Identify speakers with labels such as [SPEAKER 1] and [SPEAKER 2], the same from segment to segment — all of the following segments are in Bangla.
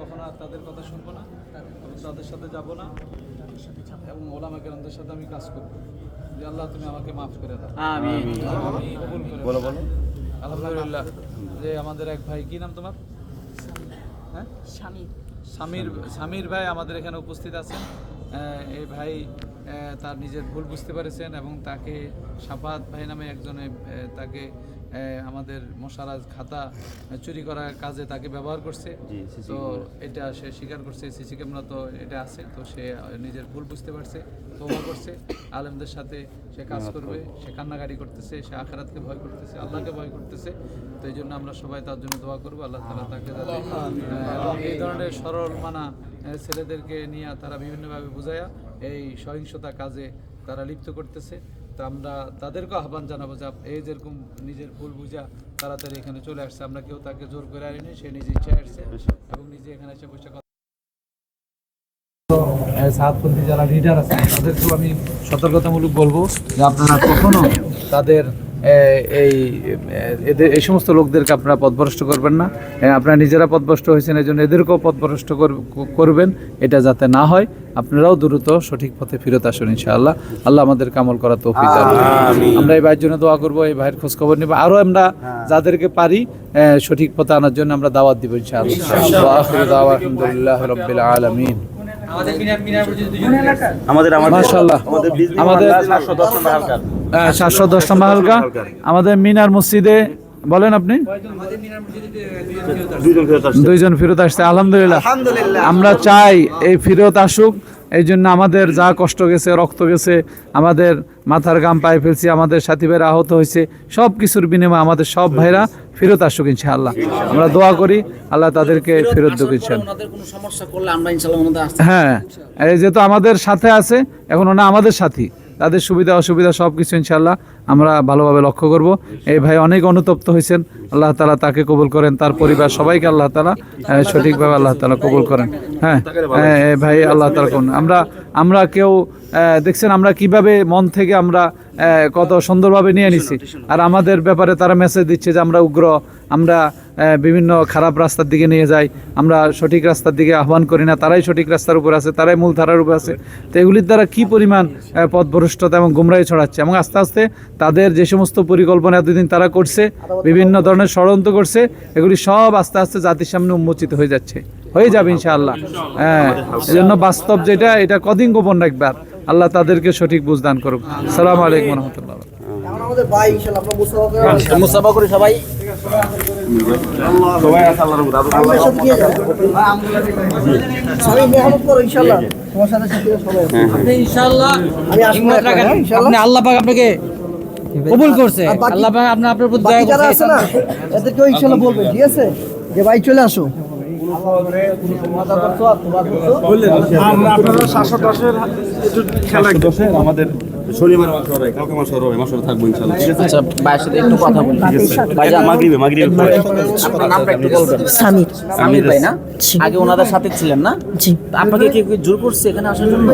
[SPEAKER 1] কখনো আর তাদের কথা শুনব না এবং তাদের সাথে যাব না এবং ওলামা কেরামদের সাথে আমি কাজ করব। যে আল্লাহ তুমি আমাকে মাফ করে দাও।
[SPEAKER 2] আমি
[SPEAKER 1] আমি
[SPEAKER 3] বলো বলো।
[SPEAKER 1] আলহামদুলিল্লাহ। যে আমাদের এক ভাই কি নাম তোমার? হ্যাঁ?
[SPEAKER 4] স্বামীর
[SPEAKER 1] সামির সামির ভাই আমাদের এখানে উপস্থিত আছেন। এই ভাই তার নিজের ভুল বুঝতে পেরেছেন এবং তাকে সাফাত ভাই নামে একজনে তাকে আমাদের মশারাজ খাতা চুরি করার কাজে তাকে ব্যবহার করছে। তো এটা সে স্বীকার করছে সিসি ক্যামেরা তো এটা আছে তো সে নিজের ভুল বুঝতে পারছে তোবা করছে। আলেমদের সাথে সে কাজ করবে সে কান্নাকাটি করতেছে সে আখেরাতকে ভয় করতেছে আল্লাহকে ভয় করতেছে। তো এই জন্য আমরা সবাই তার জন্য দোয়া করব আল্লাহ তালা তাকে যাতে এবং এই ধরনের সরল মানা আহ, ছেলেদেরকে নিয়ে তারা বিভিন্নভাবে বুঝায়া এই সহিংসতা কাজে তারা লিপ্ত করতেছে। তো আমরা তাদেরকেও আহ্বান জানাব যে এই যেরকম নিজের ভুল বুঝা তাড়াতাড়ি এখানে চলে আসছে, আমরা কেউ তাকে জোর করে আনিনি, সে নিজে ইচ্ছা আসছে এবং নিজে এখানে এসে বসে কথা সাতপন্থী যারা লিডার আছে তাদেরকেও আমি সতর্কতামূলক বলব যে আপনারা কখনো তাদের এই এদের এই সমস্ত লোকদেরকে আপনারা পথভ্রষ্ট করবেন না। আপনারা নিজেরা পথভ্রষ্ট হয়েছেন এই জন্য এদেরকেও পথভ্রষ্ট করবেন। এটা যাতে না হয় আপনারাও দ্রুত সঠিক পথে ফিরত আসুন ইনশাআল্লাহ। আল্লাহ আমাদের কামল করা তৌফিক করুন। আমরা এই ভাইয়ের জন্য দোয়া করব এই ভাইয়ের খোঁজ খবর নিব। আরও আমরা যাদেরকে পারি সঠিক পথে আনার জন্য আমরা দাওয়াত দিব ইনশাআল্লাহ। আলহামদুলিল্লাহ রাব্বিল আলামিন।
[SPEAKER 2] আমাদের মিনার মিনার মসজিদ দুজন
[SPEAKER 3] আমাদের সাতশো দশ নম্বর
[SPEAKER 1] হালকা। আমাদের মিনার মসজিদে বলেন আপনি।
[SPEAKER 2] আমাদের মিনার মসজিদে দুজন
[SPEAKER 3] দুইজন ফেরত আসছে।
[SPEAKER 1] দুইজন ফেরত আসছে। আলহামদুলিল্লাহ। আমরা চাই এই ফেরত আসুক। এই জন্য আমাদের যা কষ্ট গেছে রক্ত গেছে আমাদের মাথার গাম পায়ে ফেলছি আমাদের সাথী ভাইরা আহত হয়েছে সব কিছুর বিনিময়ে আমাদের সব ভাইরা ফেরত আসুক ইনশাআল্লাহ। আমরা দোয়া করি আল্লাহ তাদেরকে ফেরত দেবো ইনশাআল্লাহ। হ্যাঁ এই যেহেতু আমাদের সাথে আছে এখন ওনা আমাদের সাথী। তাদের সুবিধা অসুবিধা সব কিছু ইনশাল্লাহ আমরা ভালোভাবে লক্ষ্য করব। এই ভাই অনেক অনুতপ্ত হয়েছেন। আল্লাহ তালা তাকে কবুল করেন তার পরিবার সবাইকে আল্লাহ তালা সঠিকভাবে আল্লাহ তালা কবুল করেন। হ্যাঁ হ্যাঁ, ভাই আল্লাহ তালা করুন। আমরা আমরা কেউ দেখছেন আমরা কীভাবে মন থেকে আমরা কত সুন্দরভাবে নিয়ে নিছি। আর আমাদের ব্যাপারে তারা মেসেজ দিচ্ছে যে আমরা উগ্র আমরা বিভিন্ন খারাপ রাস্তার দিকে নিয়ে যাই আমরা সঠিক রাস্তার দিকে আহ্বান করি না তারাই সঠিক রাস্তার উপর আছে তারাই মূল ধারার উপর আছে। তো এগুলির দ্বারা কি পরিমাণ পথভ্রষ্টতা এবং গুমরাহি ছড়াচ্ছে? এবং আস্তে আস্তে তাদের যে সমস্ত পরিকল্পনা এতদিন তারা করছে বিভিন্ন ধরনের ষড়যন্ত্র করছে এগুলি সব আস্তে আস্তে জাতির সামনে উন্মোচিত হয়ে যাচ্ছে। হয়ে যাবে ইনশাআল্লাহ। হ্যাঁ এই জন্য বাস্তব যেটা এটা কদিন গোপন রাখবে আর? আল্লাহ তাদেরকে সঠিক বুঝদান করুক। সালাম আলাইকুম রহমতুল্লাহ।
[SPEAKER 2] সবাই।
[SPEAKER 3] আল্লাহ
[SPEAKER 5] হ্যাঁ, ইনশাআল্লাহ।
[SPEAKER 2] আপনি আল্লাহ পাক আপনাকে কবুল করছে। আল্লাহ আপনার আপনার উপর দয়া
[SPEAKER 5] যারা
[SPEAKER 2] করছে।
[SPEAKER 5] আছে না এদেরকেও ইনশাআল্লাহ বলবে ঠিক আছে? যে ভাই চলে আসো।
[SPEAKER 3] আমাদের শনিবার কালকে মাস হবে মাস থাকব ইনশাআল্লাহ। ঠিক আছে
[SPEAKER 2] আচ্ছা ভাইয়ের সাথে একটু কথা বলি।
[SPEAKER 3] ভাইজান মাগরিবে মাগরিবে
[SPEAKER 2] আপনার নামটা একটু বলবেন।
[SPEAKER 4] স্বামীর
[SPEAKER 2] সামির। ভাই না? আগে ওনাদের সাথে ছিলেন না?
[SPEAKER 4] জি।
[SPEAKER 2] আপনাকে কি জোর করছে এখানে আসার জন্য?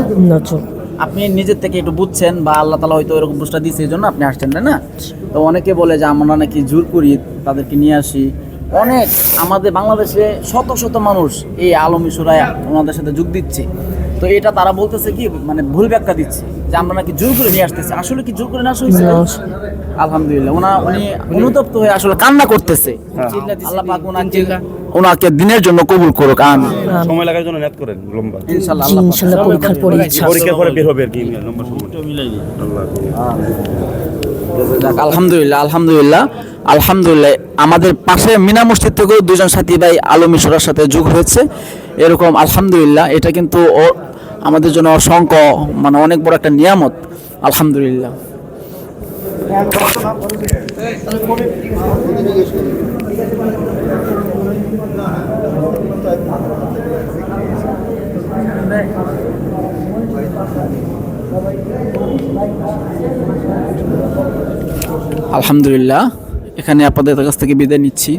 [SPEAKER 2] আপনি নিজের থেকে একটু বুঝছেন বা আল্লাহ তালা হয়তো এরকম বুঝটা দিয়েছে এই জন্য আপনি আসছেন তাই না? তো অনেকে বলে যে আমরা নাকি জোর করি তাদেরকে নিয়ে আসি। অনেক আমাদের বাংলাদেশে শত শত মানুষ এই আলমী সুরায় ওনাদের সাথে যোগ দিচ্ছে। তো এটা তারা বলতেছে কি মানে ভুল ব্যাখ্যা দিচ্ছে যে আমরা নাকি জোর করে নিয়ে আসতেছি। আসলে কি জোর করে নিয়ে আসা হয়েছে আলহামদুলিল্লাহ। ওনা উনি অনুতপ্ত হয়ে আসলে কান্না করতেছে। আল্লাহ পাক ওনাকে ওনাকে দিনের জন্য কবুল করুক আমি
[SPEAKER 3] সময় লাগার জন্য নেট করেন লম্বা।
[SPEAKER 2] ইনশাল্লাহ
[SPEAKER 4] জি
[SPEAKER 2] আল্লাহ
[SPEAKER 4] ইনশাল্লাহ পরীক্ষার পরে ইচ্ছা
[SPEAKER 3] পরীক্ষার পরে বের হবে আর কি লম্বা সময়। আল্লাহ
[SPEAKER 2] যাক, আলহামদুলিল্লাহ আলহামদুলিল্লাহ। আলহামদুলিল্লাহ, আমাদের পাশে মিনা মসজিদ থেকেও দুজন সাথী ভাই আলম মিশরের সাথে যোগ হয়েছে। এরকম আলহামদুলিল্লাহ, এটা কিন্তু আমাদের জন্য অসংখ্য মানে অনেক বড় একটা নিয়ামত। আলহামদুলিল্লাহ। আলহামদুলিল্লাহ এখানে আপনাদের কাছ থেকে বিদায় নিচ্ছি।